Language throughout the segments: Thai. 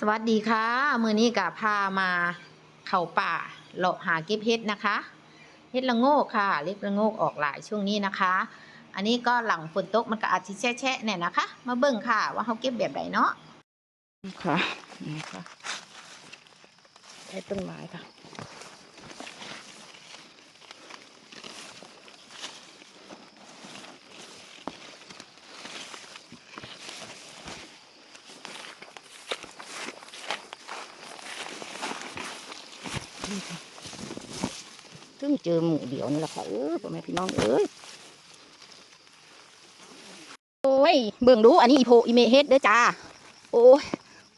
สวัสดีค่ะ มือนี้กับพามาเข่าป่าเลาะหาเก็บเห็ดนะคะเห็ดละโงกค่ะเล็บละโงกออกหลายช่วงนี้นะคะ อันนี้ก็หลังฝนตกมันก็อาจจะแช่แช่เนี่ยนะคะ มาเบิ่งค่ะ ว่าเขาเก็บแบบไหนเนาะค่ะนี่ค่ะใช้ต้นไม้ค่ะ ซึ่งเจอหมูเดียวนี่แหละค่ะเออพ่อแม่พี่น้องเอ้ยโอ้ยเบิ่งดูอันนี้อีโพอีเมเฮ็ดเด้อจ้าโอ้ย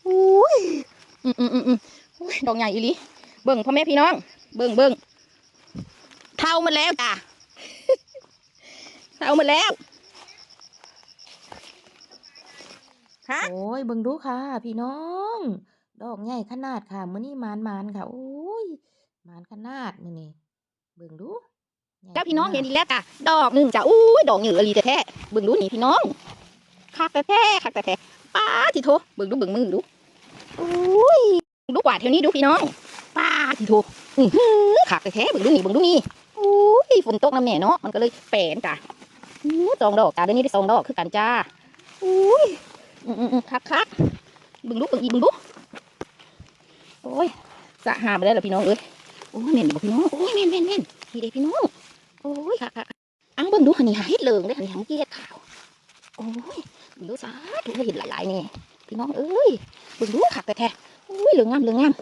โอ้ยอืมอืมอืมอืมดอกใหญ่อีลีเบิ่งพ่อแม่พี่น้อง เบิ่งเบิ่งเท่ามันแล้วจ้าเท่ามันแล้วฮะโอ้ยเบิ่งดูค่ะ พี่น้อง ดอกใหญ่ขนาดค่ะมื้อนี้มานมานค่ะโอ้ยมานขนาดมื้อนี้เบิ่งดูเจ้าพี่น้องเห็นดอีกแล้วจ้ะดอกหนึ่งจ้ะอุ้ยดอกเหนืออลีแท้เบิ่งดูนี่พี่น้องคักแต่แท้คักแต่แท้ป้าทีโทเบิ่งดูเบิ่งมือดูอุ้ยดูกว่าเท่านี้ดูพี่น้องป้าทีโทอื้อหือคักแต่แท้เบิ่งดูนี่เบิ่งดูนี่อุ้ยฝนตกน้ำแน่เนาะมันก็เลยแปลนจ้ะอู้สองดอกจ้าเดี๋ยวนี้ได้สองดอกคือกันจ้าอุ้ยอือคักคักเบิ่งดูเบิ่งอีกเบิ่งดู อ้ยสะหาไปได้แล้วพี่น้องเอ้ยโอ้ยเม่นบ่พี่น้องโอ้ยเม่นเม่นเม่นนี่เด้พี่น้องโอ้ยค่ะค่ะอังเบิ่งดูหันนี่หาเฮ็ดเหลืองเด้อหันนี่หาเมื่อกี้เฮ็ดขาวโอ้ยเบิ่งดูสาธุเห็นหลายๆนี่พี่น้องเอ้ยเบิ่งดูคักแต่แท้โอ้ยเหลืองงามเหลืองงาม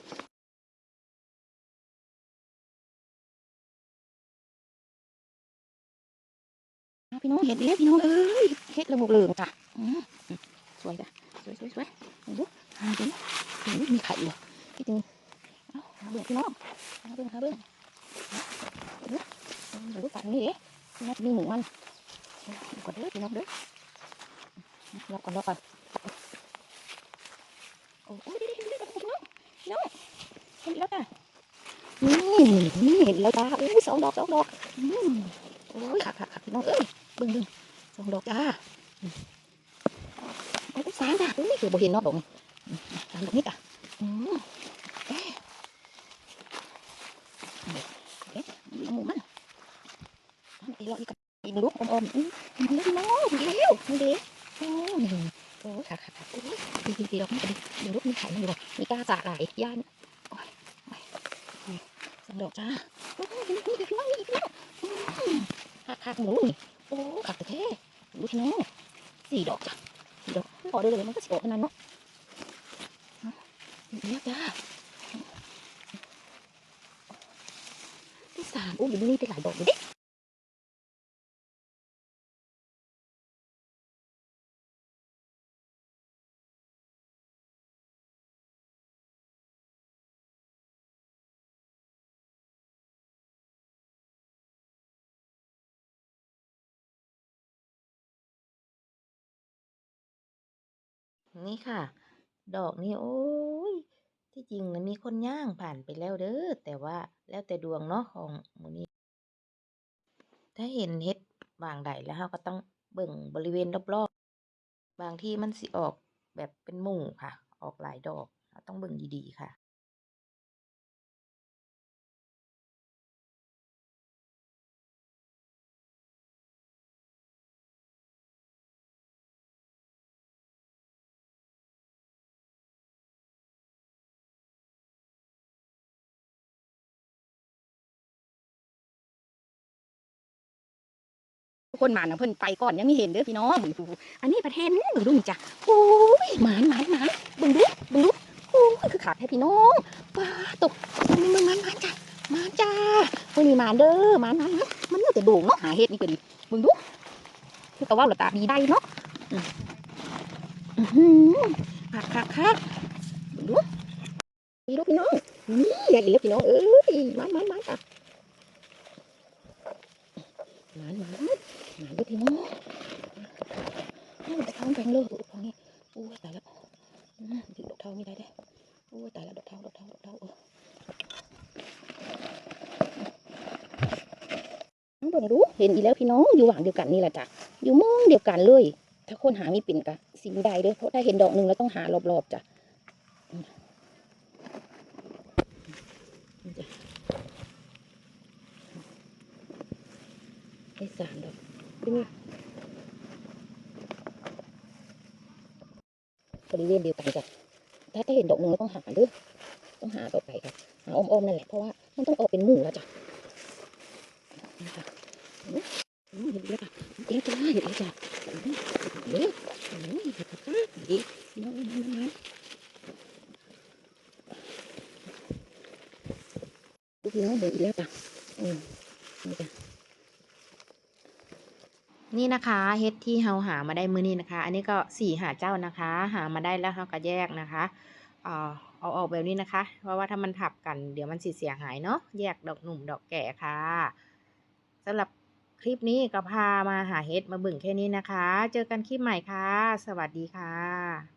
พี่น้องเห็ดแล้พี่น้องเอ้ยเฮ็ดละงกเหลืองจ้ะสวยจ้ะสวยสวยสวยดูดูมีไข่อยู่ ที่จริงเอาหาเบิ่งพี่น้องหาเบิ่งหาเบิ่งเบิ่งดูเบิ่งดูฝั่งนี้เด้น่าจะมีหมูมันก่อนเด้อพี่น้องเด้อรอก่อนรอก่อนโอ้ยเดี๋ยวเดี๋ยวเดี๋ยวพี่น้องพี่น้องเห็นแล้วจ้ะนี่นี่เห็นแล้วจ้าโอ้ยสองดอกสองดอกอืมโอ้ยขักขักขักพี่น้องเอ้ยบิ่งบิ่งสองดอกจ้าอืมโอ้ยสามจ้ะโอ้ยคือบ่เห็นเนาะดอกนี่สามดอกนี่จ้ะ อืมเอ๊ะเอ๊ะเอาหมูมันเอาไอ้รออีกกินลูกอมๆอืมมันเล็กน้อยเดียวมันเล็กโอ้นี่โอ้ค่ะค่ะค่ะโอ้ยดีดีดีดอกนี่ก็ดีดูลูกมีไข่มันอยู่บ่มีกล้าสาหลายย่านโอ้ยโอ้ยสองดอกจ้าโอ้ยนี่นี่พี่น้องนี่พี่น้องอืมคักคักหมูนี่โอ้คักแต่แท้ดูพี่น้องสี่ดอกจ้ะสี่ดอกพอได้เลยมันก็สิออกขนาดเนาะ แล้วจ้าที่สามโอ้ยอยู่นี่เป็นหลายดอกเลยเด้นี่ค่ะ ดอกนี่โอ้ย ที่จริงนะมีคนย่างผ่านไปแล้วเด้อแต่ว่าแล้วแต่ดวงเนาะของหมูนี่ถ้าเห็นเฮ็ดบางใดแล้วเราก็ต้องเบิ่งบริเวณรอบๆบางที่มันสิออกแบบเป็นหมู่ค่ะ ออกหลายดอกเราต้องเบิ่งดีๆค่ะ คนหมานะเพิ่นไปก่อนยังไม่เห็นเด้อพี่น้องดูอันนี้ประเทศนี้เบิ่งดูนี่จ้ะโอ้ยหมานหมานหมานบิ่งดูเบิ่งดูโอ้ยคือขาดแท้พี่น้องป้าตกมันมันมันมันจ้ะมันจ้าวันนี้หมานเด้อหมานหมานมานมันน่าจะโด่งเนาะหาเห็ดนี่ก็ดีบิ่งดูคือแต่ว่าเราตาดีได้เนาะอืมอื้อหือคักคักคักเบิ่งดูนี่ลูกพี่น้องนี่อย่าอีกแล้วพี่น้องเอ้ยหมานหมานหมานจ้ะหมานหมาน ดูทีนู้นดอกเท้าแพงเลยดูฟังนี้อู้ตายแล้วดูดอกเทาไม่ได้เด้อู้ตายแล้วดอกเทาดอกเทาดอกเทาเออน้องตัวนี้รู้เห็นอีแล้วพี่น้องอยู่หว่างเดียวกันนี่แหละจ้ะอยู่มองเดียวกันเลย ถ้าคนหาไม่ปิ่นกะสิไม่ไดเลยเพราะถ้าเห็นดอกหนึ่งแล้วต้องหารอบๆจ้ะได้สามดอก บริเวณเดียวกันจ้ะถ้าถ้าเห็นดอกหนึ่งเราต้องหาด้อต้องหาต่อไปค่ะหาอ้อมๆนั่นแหละเพราะว่ามันต้องออกเป็นหมู่แล้วจ้ะนี่ค่ะเห็นแล้วค่ะเอ๊ะจ้าเห็นแล้วจ้ะเด้ออู้เห็นแล้วค่ะดีน้องน้องน้องน้องดูพี่น้องเห็นอีกแล้วจ้ะอืมนี่จ้ะ นี่นะคะเฮ็ดที่เฮาหามาได้มื้อนี้นะคะ อันนี้ก็สี่หาเจ้านะคะ หามาได้แล้วเฮาก็แยกนะคะเอ่อเอาออกแบบนี้นะคะ เพราะว่าถ้ามันทับกันเดี๋ยวมันสิเสียหายเนาะแยกดอกหนุ่มดอกแก่ค่ะสำหรับคลิปนี้ก็พามาหาเฮ็ดมาบึ่งแค่นี้นะคะ เจอกันคลิปใหม่ค่ะ สวัสดีค่ะ